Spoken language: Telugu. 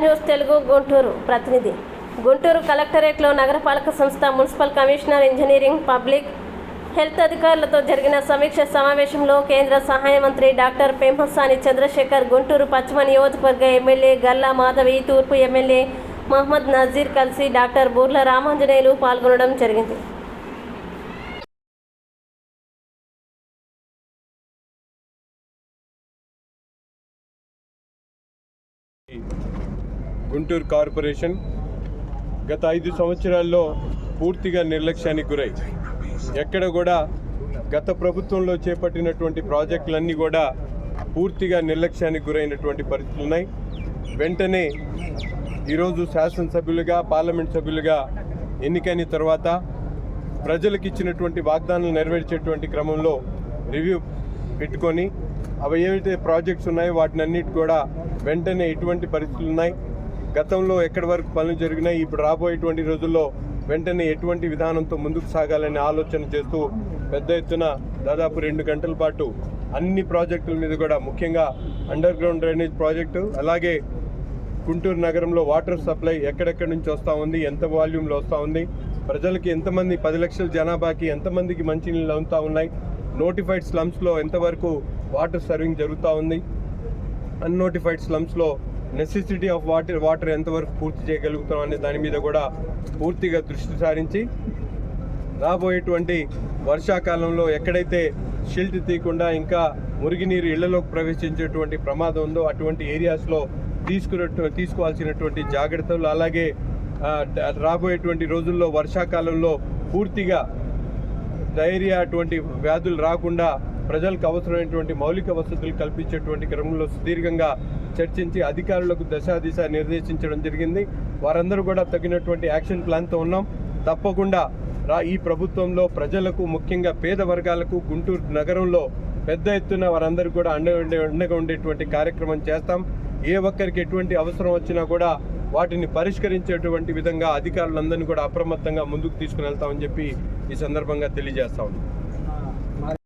న్యూస్ తెలుగు గుంటూరు ప్రతినిధి. గుంటూరు కలెక్టరేట్లో నగరపాలక సంస్థ municipal commissioner engineering public health అధికారులతో జరిగిన సమీక్ష సమావేశంలో కేంద్ర సహాయ మంత్రి డాక్టర్ పెంహసాని చంద్రశేఖర్ గుంటూరు పశ్చిమ నియోజకవర్గ ఎమ్మెల్యే గల్లా మాధవి తూర్పు ఎమ్మెల్యే మహమ్మద్ నజీర్ కలిసి డాక్టర్ బూర్ల రామాంజనేయులు పాల్గొనడం జరిగింది. గుంటూరు కార్పొరేషన్ గత ఐదు సంవత్సరాల్లో పూర్తిగా నిర్లక్ష్యానికి గురై ఎక్కడ కూడా గత ప్రభుత్వంలో చేపట్టినటువంటి ప్రాజెక్టులన్నీ కూడా పూర్తిగా నిర్లక్ష్యానికి గురైనటువంటి పరిస్థితులు ఉన్నాయి. వెంటనే ఈరోజు శాసనసభ్యులుగా పార్లమెంట్ సభ్యులుగా ఎన్నికైన తర్వాత ప్రజలకు ఇచ్చినటువంటి వాగ్దానాలు నెరవేర్చేటువంటి క్రమంలో రివ్యూ పెట్టుకొని అవి ఏవైతే ప్రాజెక్ట్స్ ఉన్నాయో వాటిని అన్నిటి కూడా వెంటనే ఎటువంటి పరిస్థితులు ఉన్నాయి. గతంలో ఎక్కడి వరకు పనులు జరిగినాయి ఇప్పుడు రాబోయేటువంటి రోజుల్లో వెంటనే ఎటువంటి విధానంతో ముందుకు సాగాలనే ఆలోచన చేస్తూ పెద్ద ఎత్తున దాదాపు రెండు గంటల పాటు అన్ని ప్రాజెక్టుల మీద కూడా ముఖ్యంగా అండర్ గ్రౌండ్ డ్రైనేజ్ ప్రాజెక్టు అలాగే గుంటూరు నగరంలో వాటర్ సప్లై ఎక్కడెక్కడి నుంచి వస్తూ ఉంది ఎంత వాల్యూమ్లో వస్తూ ఉంది ప్రజలకి ఎంతమంది పది లక్షల జనాభాకి ఎంతమందికి మంచినీళ్ళు అందుతూ ఉన్నాయి నోటిఫైడ్ స్లమ్స్లో ఎంతవరకు వాటర్ సర్వింగ్ జరుగుతూ ఉంది అన్నోటిఫైడ్ స్లమ్స్లో నెసెసిటీ ఆఫ్ వాటర్ వాటర్ ఎంతవరకు పూర్తి చేయగలుగుతాం అనే దాని మీద కూడా పూర్తిగా దృష్టి సారించి రాబోయేటువంటి వర్షాకాలంలో ఎక్కడైతే షిల్ట్ తీయకుండా ఇంకా మురిగినీరు ఇళ్ళలోకి ప్రవేశించేటువంటి ప్రమాదం ఉందో అటువంటి ఏరియాస్లో తీసుకున్న తీసుకోవాల్సినటువంటి జాగ్రత్తలు అలాగే రాబోయేటువంటి రోజుల్లో వర్షాకాలంలో పూర్తిగా డైరియా అటువంటి వ్యాధులు రాకుండా ప్రజలకు అవసరమైనటువంటి మౌలిక వసతులు కల్పించేటువంటి క్రమంలో సుదీర్ఘంగా చర్చించి అధికారులకు దశాదిశ నిర్దేశించడం జరిగింది. వారందరూ కూడా తగినటువంటి యాక్షన్ ప్లాన్తో ఉన్నాం. తప్పకుండా రా ఈ ప్రభుత్వంలో ప్రజలకు ముఖ్యంగా పేద వర్గాలకు గుంటూరు నగరంలో పెద్ద ఎత్తున వారందరూ కూడా అండ ఉండే అండగా ఉండేటువంటి కార్యక్రమం చేస్తాం. ఏ ఒక్కరికి ఎటువంటి అవసరం వచ్చినా కూడా వాటిని పరిష్కరించేటువంటి విధంగా అధికారులందరినీ కూడా అప్రమత్తంగా ముందుకు తీసుకుని వెళ్తామని చెప్పి ఈ సందర్భంగా తెలియజేస్తా ఉన్నాం.